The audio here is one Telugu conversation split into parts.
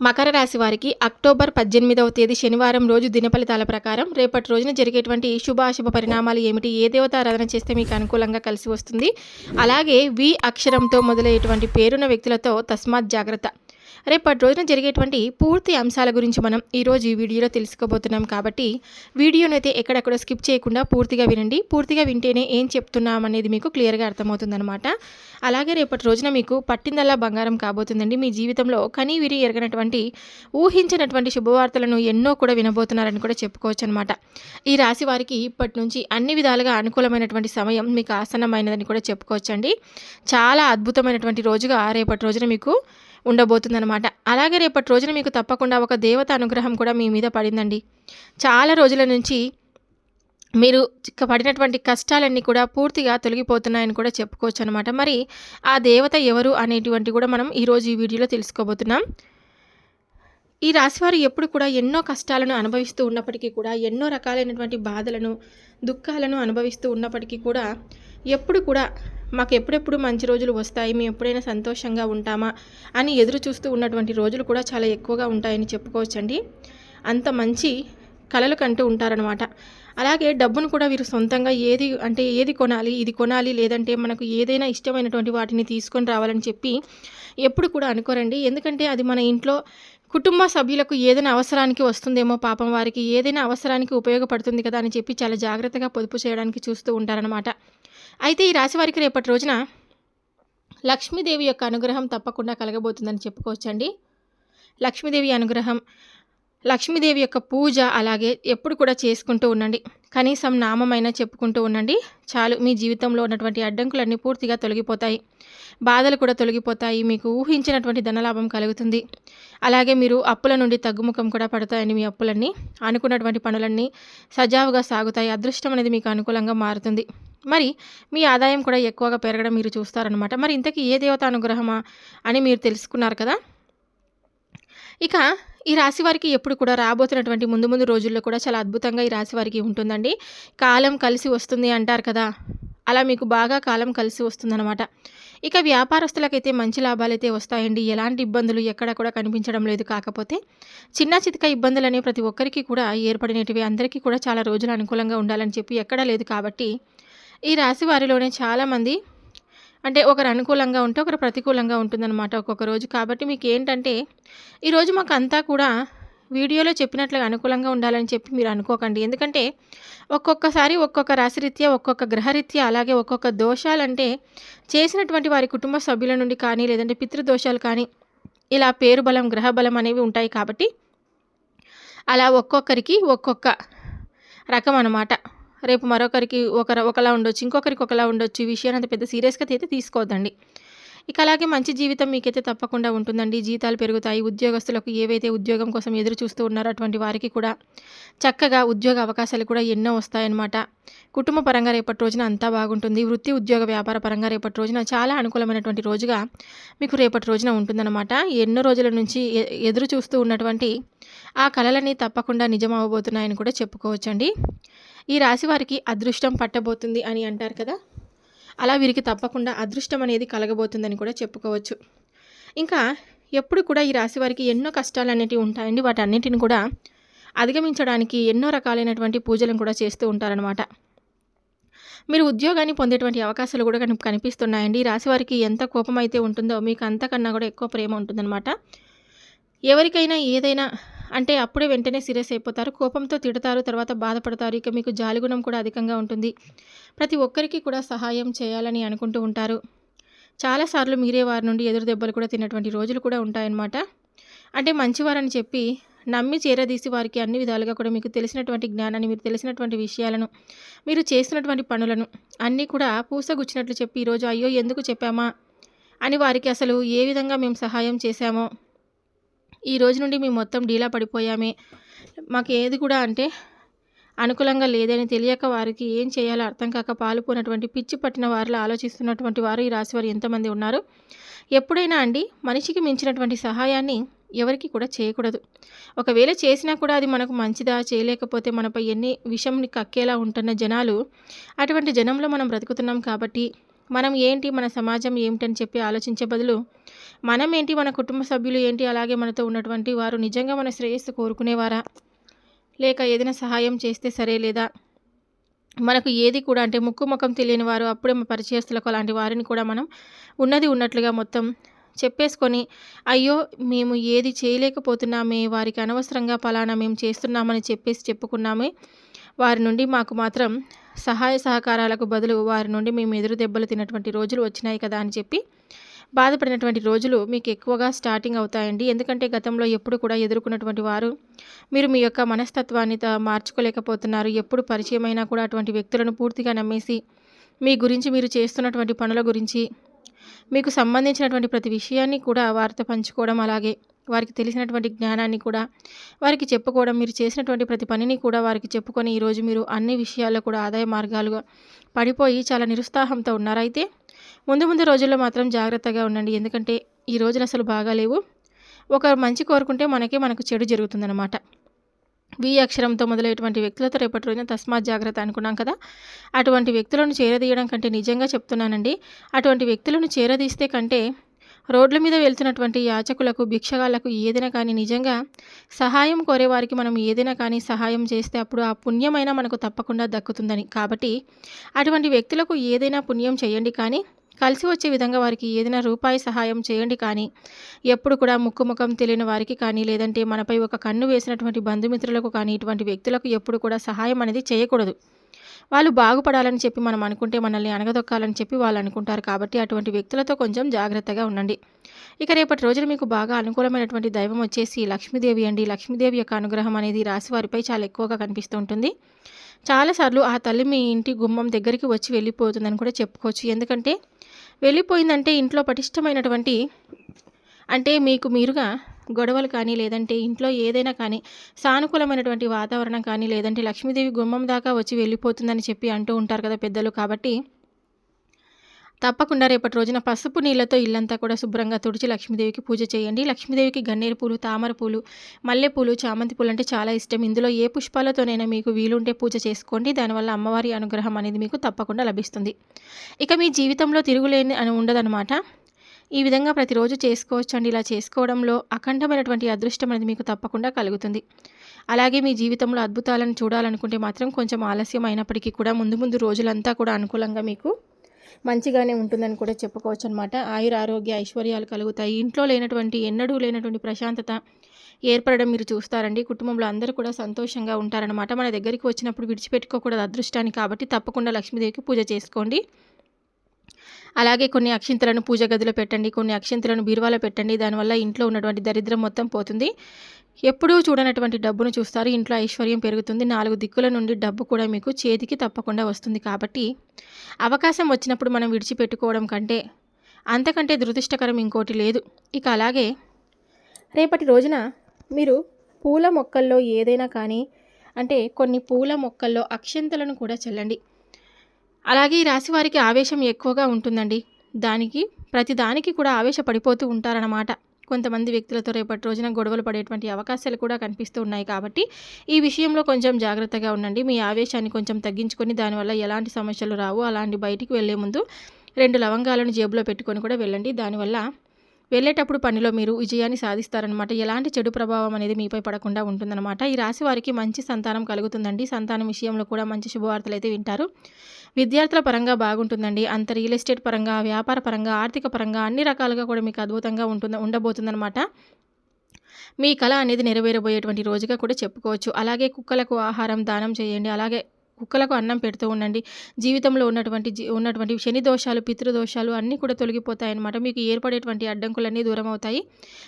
మకర రాశి వారికి అక్టోబర్ పద్దెనిమిదవ తేదీ శనివారం రోజు దినఫలితాల ప్రకారం రేపటి రోజున జరిగేటువంటి శుభాశుభ పరిణామాలు ఏమిటి ఏ దేవతారాధన చేస్తే మీకు అనుకూలంగా కలిసి వస్తుంది? అలాగే వి అక్షరంతో మొదలయ్యేటువంటి పేరున్న వ్యక్తులతో తస్మాత్ జాగ్రత్త. రేపటి రోజున జరిగేటువంటి పూర్తి అంశాల గురించి మనం ఈరోజు ఈ వీడియోలో తెలుసుకోబోతున్నాం కాబట్టి వీడియోను అయితే ఎక్కడెక్కడ స్కిప్ చేయకుండా పూర్తిగా వినండి. పూర్తిగా వింటేనే ఏం చెప్తున్నాం అనేది మీకు క్లియర్గా అర్థమవుతుందనమాట అలాగే రేపటి రోజున మీకు పట్టిందల్లా బంగారం కాబోతుందండి. మీ జీవితంలో కనీ విరి ఎరగనటువంటి ఊహించినటువంటి శుభవార్తలను ఎన్నో కూడా వినబోతున్నారని కూడా చెప్పుకోవచ్చు అనమాట ఈ రాశి వారికి ఇప్పటి నుంచి అన్ని విధాలుగా అనుకూలమైనటువంటి సమయం మీకు ఆసన్నమైనదని కూడా చెప్పుకోవచ్చండి. చాలా అద్భుతమైనటువంటి రోజుగా రేపటి రోజున మీకు ఉండబోతుందన్నమాట. అలాగే రేపటి రోజున మీకు తప్పకుండా ఒక దేవత అనుగ్రహం కూడా మీ మీద పడిందండి. చాలా రోజుల నుంచి మీరు పడినటువంటి కష్టాలన్నీ కూడా పూర్తిగా తొలగిపోతున్నాయని కూడా చెప్పుకోవచ్చు అనమాట మరి ఆ దేవత ఎవరు అనేటువంటి కూడా మనం ఈరోజు ఈ వీడియోలో తెలుసుకోబోతున్నాం. ఈ రాశివారు ఎప్పుడు కూడా ఎన్నో కష్టాలను అనుభవిస్తూ ఉన్నప్పటికీ కూడా ఎన్నో రకాలైనటువంటి బాధలను దుఃఖాలను అనుభవిస్తూ ఉన్నప్పటికీ కూడా ఎప్పుడు కూడా మాకు ఎప్పుడెప్పుడు మంచి రోజులు వస్తాయి మేము ఎప్పుడైనా సంతోషంగా ఉంటామా అని ఎదురు చూస్తూ ఉన్నటువంటి రోజులు కూడా చాలా ఎక్కువగా ఉంటాయని చెప్పుకోవచ్చండి. అంత మంచి కలలు కంటూ ఉంటారనమాట అలాగే డబ్బును కూడా వీరు సొంతంగా ఏది అంటే ఏది కొనాలి ఇది కొనాలి లేదంటే మనకు ఏదైనా ఇష్టమైనటువంటి వాటిని తీసుకొని రావాలని చెప్పి ఎప్పుడు కూడా అనుకోరండి. ఎందుకంటే అది మన ఇంట్లో కుటుంబ సభ్యులకు ఏదైనా అవసరానికి వస్తుందేమో పాపం వారికి ఏదైనా అవసరానికి ఉపయోగపడుతుంది కదా అని చెప్పి చాలా జాగ్రత్తగా పొదుపు చేయడానికి చూస్తూ ఉంటారనమాట అయితే ఈ రాశివారికి రేపటి రోజున లక్ష్మీదేవి యొక్క అనుగ్రహం తప్పకుండా కలగబోతుందని చెప్పుకోవచ్చండి. లక్ష్మీదేవి అనుగ్రహం లక్ష్మీదేవి యొక్క పూజ అలాగే ఎప్పుడు కూడా చేసుకుంటూ ఉండండి. కనీసం నామమైనా చెప్పుకుంటూ ఉండండి. చాలు మీ జీవితంలో ఉన్నటువంటి అడ్డంకులన్నీ పూర్తిగా తొలగిపోతాయి. బాధలు కూడా తొలగిపోతాయి. మీకు ఊహించినటువంటి ధనలాభం కలుగుతుంది. అలాగే మీరు అప్పుల నుండి తగ్గుముఖం కూడా పడతాయని మీ అప్పులన్నీ అనుకున్నటువంటి పనులన్నీ సజావుగా సాగుతాయి. అదృష్టం అనేది మీకు అనుకూలంగా మారుతుంది. మరి మీ ఆదాయం కూడా ఎక్కువగా పెరగడం మీరు చూస్తారనమాట మరి ఇంతకీ ఏ దేవత అనుగ్రహమా అని మీరు తెలుసుకున్నారు కదా? ఇక ఈ రాశి వారికి ఎప్పుడు కూడా రాబోతున్నటువంటి ముందు ముందు రోజుల్లో కూడా చాలా అద్భుతంగా ఈ రాశి వారికి ఉంటుందండి. కాలం కలిసి వస్తుంది అంటారు కదా. అలా మీకు బాగా కాలం కలిసి వస్తుందన్నమాట. ఇక వ్యాపారస్తులకైతే మంచి లాభాలు అయితే వస్తాయండి. ఎలాంటి ఇబ్బందులు ఎక్కడ కూడా కనిపించడం లేదు. కాకపోతే చిన్న చితక ఇబ్బందులు అనేవి ప్రతి ఒక్కరికి కూడా ఏర్పడినటివి. అందరికీ కూడా చాలా రోజులు అనుకూలంగా ఉండాలని చెప్పి ఎక్కడా లేదు కాబట్టి ఈ రాశి వారిలోనే చాలామంది అంటే ఒకరు అనుకూలంగా ఉంటే ఒకరు ప్రతికూలంగా ఉంటుందన్నమాట ఒక్కొక్క రోజు. కాబట్టి మీకు ఏంటంటే ఈరోజు మాకు అంతా కూడా వీడియోలో చెప్పినట్లుగా అనుకూలంగా ఉండాలని చెప్పి మీరు అనుకోకండి. ఎందుకంటే ఒక్కొక్కసారి ఒక్కొక్క రాశిరీత్యా ఒక్కొక్క గ్రహరీత్యా అలాగే ఒక్కొక్క దోషాలంటే చేసినటువంటి వారి కుటుంబ సభ్యుల నుండి కానీ లేదంటే పితృదోషాలు కానీ ఇలా పేరు బలం గ్రహ బలం అనేవి ఉంటాయి కాబట్టి అలా ఒక్కొక్కరికి ఒక్కొక్క రకం అన్నమాట రేపు మరొకరికి ఒకరు ఒకలా ఉండొచ్చు ఇంకొకరికి ఒకలా ఉండొచ్చు ఈ విషయాన్ని అంత పెద్ద సీరియస్గా అయితే తీసుకోవద్దండి. ఇక అలాగే మంచి జీవితం మీకైతే తప్పకుండా ఉంటుందండి. జీతాలు పెరుగుతాయి. ఉద్యోగస్తులకు ఏవైతే ఉద్యోగం కోసం ఎదురు చూస్తూ ఉన్నారో అటువంటి వారికి కూడా చక్కగా ఉద్యోగ అవకాశాలు కూడా ఎన్నో వస్తాయన్నమాట. కుటుంబ పరంగా రేపటి రోజున అంతా బాగుంటుంది. వృత్తి ఉద్యోగ వ్యాపార పరంగా రేపటి రోజున చాలా అనుకూలమైనటువంటి రోజుగా మీకు రేపటి రోజున ఉంటుందన్నమాట. ఎన్నో రోజుల నుంచి ఎదురు చూస్తూ ఉన్నటువంటి ఆ కళలన్నీ తప్పకుండా నిజం అవ్వబోతున్నాయని కూడా చెప్పుకోవచ్చండి. ఈ రాశి వారికి అదృష్టం పట్టబోతుంది అని అంటారు కదా? అలా వీరికి తప్పకుండా అదృష్టం అనేది కలగబోతుందని కూడా చెప్పుకోవచ్చు. ఇంకా ఎప్పుడు కూడా ఈ రాశి వారికి ఎన్నో కష్టాలు అనేటివి ఉంటాయండి. వాటన్నిటిని కూడా అధిగమించడానికి ఎన్నో రకాలైనటువంటి పూజలను కూడా చేస్తూ ఉంటారనమాట మీరు ఉద్యోగాన్ని పొందేటువంటి అవకాశాలు కూడా కని కనిపిస్తున్నాయండి. ఈ రాశి వారికి ఎంత కోపం అయితే ఉంటుందో మీకు అంతకన్నా కూడా ఎక్కువ ప్రేమ ఉంటుందన్నమాట. ఎవరికైనా ఏదైనా అంటే అప్పుడే వెంటనే సీరియస్ అయిపోతారు. కోపంతో తిడతారు తర్వాత బాధపడతారు. ఇక మీకు జాలిగుణం కూడా అధికంగా ఉంటుంది. ప్రతి ఒక్కరికి కూడా సహాయం చేయాలని అనుకుంటూ ఉంటారు. చాలాసార్లు మీరే వారి నుండి ఎదురు దెబ్బలు కూడా తిన్నటువంటి రోజులు కూడా ఉంటాయన్నమాట. అంటే మంచివారని చెప్పి నమ్మి చేరదీసి వారికి అన్ని విధాలుగా కూడా మీకు తెలిసినటువంటి జ్ఞానాన్ని మీరు తెలిసినటువంటి విషయాలను మీరు చేసినటువంటి పనులను అన్నీ కూడా పూసగుచ్చినట్లు చెప్పి ఈరోజు అయ్యో ఎందుకు చెప్పామా అని వారికి అసలు ఏ విధంగా మేము సహాయం చేశామో ఈ రోజు నుండి మేము మొత్తం డీలా పడిపోయామే. మాకు ఏది కూడా అంటే అనుకూలంగా లేదని తెలియక వారికి ఏం చేయాలో అర్థం కాక పాలుపోనటువంటి పిచ్చి పట్టిన వారిలో ఆలోచిస్తున్నటువంటి వారు ఈ రాశివారు ఎంతమంది ఉన్నారు? ఎప్పుడైనా అండి మనిషికి మించినటువంటి సహాయాన్ని ఎవరికి కూడా చేయకూడదు. ఒకవేళ చేసినా కూడా అది మనకు మంచిదా చేయలేకపోతే మనపై ఎన్ని విషంని కక్కేలా ఉంటున్న జనాలు అటువంటి జనంలో మనం బ్రతుకుతున్నాం కాబట్టి మనం ఏంటి మన సమాజం ఏమిటని చెప్పి ఆలోచించే బదులు మనం ఏంటి మన కుటుంబ సభ్యులు ఏంటి అలాగే మనతో ఉన్నటువంటి వారు నిజంగా మన శ్రేయస్సు కోరుకునేవారా? లేక ఏదైనా సహాయం చేస్తే సరే లేదా? మనకు ఏది కూడా అంటే ముక్కు ముఖం తెలియని వారు అప్పుడే పరిచయస్తులకు అలాంటి వారిని కూడా మనం ఉన్నది ఉన్నట్లుగా మొత్తం చెప్పేసుకొని అయ్యో మేము ఏది చేయలేకపోతున్నామే వారికి అనవసరంగా పలానా మేము చేస్తున్నామని చెప్పేసి చెప్పుకున్నామే వారి నుండి మాకు మాత్రం సహాయ సహకారాలకు బదులు వారి నుండి మేము ఎదురు దెబ్బలు తిన్నటువంటి రోజులు వచ్చినాయి కదా అని చెప్పి బాధపడినటువంటి రోజులు మీకు ఎక్కువగా స్టార్టింగ్ అవుతాయండి. ఎందుకంటే గతంలో ఎప్పుడు కూడా ఎదుర్కొన్నటువంటి వారు మీరు మీ యొక్క మనస్తత్వాన్ని త- మార్చుకోలేకపోతున్నారు. ఎప్పుడు పరిచయమైనా కూడా అటువంటి వ్యక్తులను పూర్తిగా నమ్మేసి మీ గురించి మీరు చేస్తున్నటువంటి పనుల గురించి మీకు సంబంధించినటువంటి ప్రతి విషయాన్ని కూడా వారితో పంచుకోవడం అలాగే వారికి తెలిసినటువంటి జ్ఞానాన్ని కూడా వారికి చెప్పుకోవడం మీరు చేసినటువంటి ప్రతి పనిని కూడా వారికి చెప్పుకొని ఈరోజు మీరు అన్ని విషయాల్లో కూడా ఆదాయ మార్గాలుగా పడిపోయి చాలా నిరుత్సాహంతో ఉన్నారైతే ముందు ముందు రోజుల్లో మాత్రం జాగ్రత్తగా ఉండండి. ఎందుకంటే ఈ రోజున అసలు బాగాలేవు ఒక మంచి కోరుకుంటే మనకే మనకు చెడు జరుగుతుందన్నమాట. వి అక్షరంతో మొదలైనటువంటి వ్యక్తులతో రేపటి రోజున తస్మాత్ జాగ్రత్త అనుకున్నాం కదా. అటువంటి వ్యక్తులను చేరదీయడం కంటే నిజంగా చెప్తున్నానండి. అటువంటి వ్యక్తులను చేరదీస్తే కంటే రోడ్ల మీద వెళ్తున్నటువంటి యాచకులకు భిక్షగాళ్ళకు ఏదైనా కానీ నిజంగా సహాయం కోరే వారికి మనం ఏదైనా కానీ సహాయం చేస్తే అప్పుడు ఆ పుణ్యమైనా మనకు తప్పకుండా దక్కుతుందని. కాబట్టి అటువంటి వ్యక్తులకు ఏదైనా పుణ్యం చేయండి కానీ కలిసి వచ్చే విధంగా వారికి ఏదైనా రూపాయి సహాయం చేయండి కానీ ఎప్పుడు కూడా ముక్కు ముఖం తెలియని వారికి కానీ లేదంటే మనపై ఒక కన్ను వేసినటువంటి బంధుమిత్రులకు కానీ ఇటువంటి వ్యక్తులకు ఎప్పుడు కూడా సహాయం అనేది చేయకూడదు. వాళ్ళు బాగుపడాలని చెప్పి మనం అనుకుంటే మనల్ని అనగదొక్కాలని చెప్పి వాళ్ళు అనుకుంటారు కాబట్టి అటువంటి వ్యక్తులతో కొంచెం జాగ్రత్తగా ఉండండి. ఇక రేపటి రోజున మీకు బాగా అనుకూలమైనటువంటి దైవం వచ్చేసి లక్ష్మీదేవి అండి. లక్ష్మీదేవి యొక్క అనుగ్రహం అనేది రాశి వారిపై చాలా ఎక్కువగా కనిపిస్తూ ఉంటుంది. చాలాసార్లు ఆ తల్లి మీ ఇంటి గుమ్మం దగ్గరికి వచ్చి వెళ్ళిపోతుందని కూడా చెప్పుకోవచ్చు. ఎందుకంటే వెళ్ళిపోయిందంటే ఇంట్లో పటిష్టమైనటువంటి అంటే మీకు మీరుగా గొడవలు కానీ లేదంటే ఇంట్లో ఏదైనా కానీ సానుకూలమైనటువంటి వాతావరణం కానీ లేదంటే లక్ష్మీదేవి గుమ్మం దాకా వచ్చి వెళ్ళిపోతుందని చెప్పి అంటూ ఉంటారు కదా పెద్దలు. కాబట్టి తప్పకుండా రేపటి రోజున పసుపు నీళ్ళతో ఇల్లంతా కూడా శుభ్రంగా తుడిచి లక్ష్మీదేవికి పూజ చేయండి. లక్ష్మీదేవికి గన్నేరు పూలు తామర పూలు మల్లెపూలు చామంతి పూలు అంటే చాలా ఇష్టం. ఇందులో ఏ పుష్పాలతోనైనా మీకు వీలుంటే పూజ చేసుకోండి. దానివల్ల అమ్మవారి అనుగ్రహం అనేది మీకు తప్పకుండా లభిస్తుంది. ఇక మీ జీవితంలో తిరుగులేని అని ఉండదన్నమాట. ఈ విధంగా ప్రతిరోజు చేసుకోవచ్చు అండి ఇలా చేసుకోవడంలో అఖండమైనటువంటి అదృష్టం అనేది మీకు తప్పకుండా కలుగుతుంది. అలాగే మీ జీవితంలో అద్భుతాలను చూడాలనుకుంటే మాత్రం కొంచెం ఆలస్యం అయినప్పటికీ కూడా ముందు ముందు రోజులంతా కూడా అనుకూలంగా మీకు మంచిగానే ఉంటుందని కూడా చెప్పుకోవచ్చు అనమాట ఆయుర ఆరోగ్య ఐశ్వర్యాలు కలుగుతాయి. ఇంట్లో లేనటువంటి ఎన్నడూ లేనటువంటి ప్రశాంతత ఏర్పడడం మీరు చూస్తారండి. కుటుంబంలో అందరూ కూడా సంతోషంగా ఉంటారనమాట మన దగ్గరికి వచ్చినప్పుడు విడిచిపెట్టుకోకూడదు అదృష్టాన్ని కాబట్టి తప్పకుండా లక్ష్మీదేవికి పూజ చేసుకోండి. అలాగే కొన్ని అక్షింతలను పూజ గదిలో పెట్టండి కొన్ని అక్షింతలను బీరువాలో పెట్టండి. దానివల్ల ఇంట్లో ఉన్నటువంటి దరిద్రం మొత్తం పోతుంది. ఎప్పుడూ చూడనటువంటి డబ్బును చూస్తారు. ఇంట్లో ఐశ్వర్యం పెరుగుతుంది. నాలుగు దిక్కుల నుండి డబ్బు కూడా మీకు చేతికి తప్పకుండా వస్తుంది. కాబట్టి అవకాశం వచ్చినప్పుడు మనం విడిచిపెట్టుకోవడం కంటే అంతకంటే దురదృష్టకరం ఇంకోటి లేదు. ఇక అలాగే రేపటి రోజున మీరు పూల మొక్కల్లో ఏదైనా కానీ అంటే కొన్ని పూల మొక్కల్లో అక్షంతలను కూడా చల్లండి. అలాగే ఈ రాశి వారికి ఆవేశం ఎక్కువగా ఉంటుందండి. దానికి ప్రతి దానికి కూడా ఆవేశపడిపోతూ ఉంటారన్నమాట. కొంతమంది వ్యక్తులతో రేపటి రోజున గొడవలు పడేటువంటి అవకాశాలు కూడా కనిపిస్తూ ఉన్నాయి కాబట్టి ఈ విషయంలో కొంచెం జాగ్రత్తగా ఉండండి. మీ ఆవేశాన్ని కొంచెం తగ్గించుకొని దానివల్ల ఎలాంటి సమస్యలు రావు. అలాంటి బయటికి వెళ్ళే ముందు రెండు లవంగాలను జేబులో పెట్టుకొని కూడా వెళ్ళండి. దానివల్ల వెళ్ళేటప్పుడు పనిలో మీరు విజయాన్ని సాధిస్తారనమాట ఎలాంటి చెడు ప్రభావం అనేది మీపై పడకుండా ఉంటుందన్నమాట. ఈ రాశి వారికి మంచి సంతానం కలుగుతుందండి. సంతానం విషయంలో కూడా మంచి శుభవార్తలు అయితే వింటారు. విద్యార్థుల పరంగా బాగుంటుందండి. అంత రియల్ ఎస్టేట్ పరంగా వ్యాపార పరంగా ఆర్థిక పరంగా అన్ని రకాలుగా కూడా మీకు అద్భుతంగా ఉంటుంది ఉండబోతుందన్నమాట. మీ కళ అనేది నెరవేరబోయేటువంటి రోజుగా కూడా చెప్పుకోవచ్చు. అలాగే కుక్కలకు ఆహారం దానం చేయండి. అలాగే కుక్కలకు అన్నం పెడుతూ ఉండండి. జీవితంలో ఉన్నటువంటి జీ- ఉన్నటువంటి శని దోషాలు పితృదోషాలు అన్నీ కూడా తొలగిపోతాయి అన్నమాట మీకు ఏర్పడేటువంటి అడ్డంకులన్నీ దూరం అవుతాయి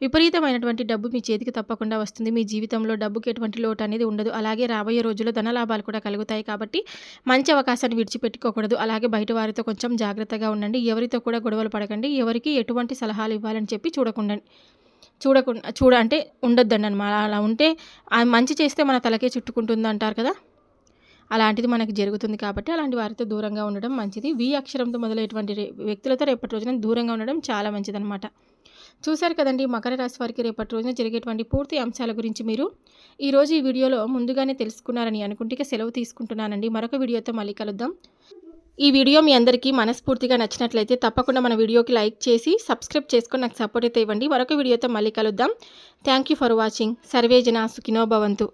విపరీతమైనటువంటి డబ్బు మీ చేతికి తప్పకుండా వస్తుంది. మీ జీవితంలో డబ్బుకి ఎటువంటి లోటు అనేది ఉండదు. అలాగే రాబోయే రోజుల్లో ధనలాభాలు కూడా కలుగుతాయి కాబట్టి మంచి అవకాశాన్ని విడిచిపెట్టుకోకూడదు. అలాగే బయట వారితో కొంచెం జాగ్రత్తగా ఉండండి. ఎవరితో కూడా గొడవలు పడకండి. ఎవరికి ఎటువంటి సలహాలు ఇవ్వాలని చెప్పి చూడకుండా చూడకుండా చూడ అంటే ఉండొద్దండి అనమాట అలా ఉంటే మంచి చేస్తే మన తలకే చుట్టుకుంటుంది అంటారు కదా? అలాంటిది మనకు జరుగుతుంది కాబట్టి అలాంటి వారితో దూరంగా ఉండడం మంచిది. వి అక్షరంతో మొదలైనటువంటి వ్యక్తులతో రేపటి రోజున దూరంగా ఉండడం చాలా మంచిదన్నమాట. చూశారు కదండి మకర రాశి వారికి రేపటి రోజున జరిగేటువంటి పూర్తి అంశాల గురించి మీరు. ఈరోజు ఈ వీడియోలో ముందుగానే తెలుసుకున్నారని అనుకుంటే సెలవు తీసుకుంటున్నానండి. మరొక వీడియోతో మళ్ళీ కలుద్దాం. ఈ వీడియో మీ అందరికీ మనస్ఫూర్తిగా నచ్చినట్లయితే తప్పకుండా మన వీడియోకి లైక్ చేసి సబ్స్క్రైబ్ చేసుకొని నాకు సపోర్ట్ అయితే ఇవ్వండి. మరొక వీడియోతో మళ్ళీ కలుద్దాం. Thank you for watching. Survey జన సుఖినో భవంతు.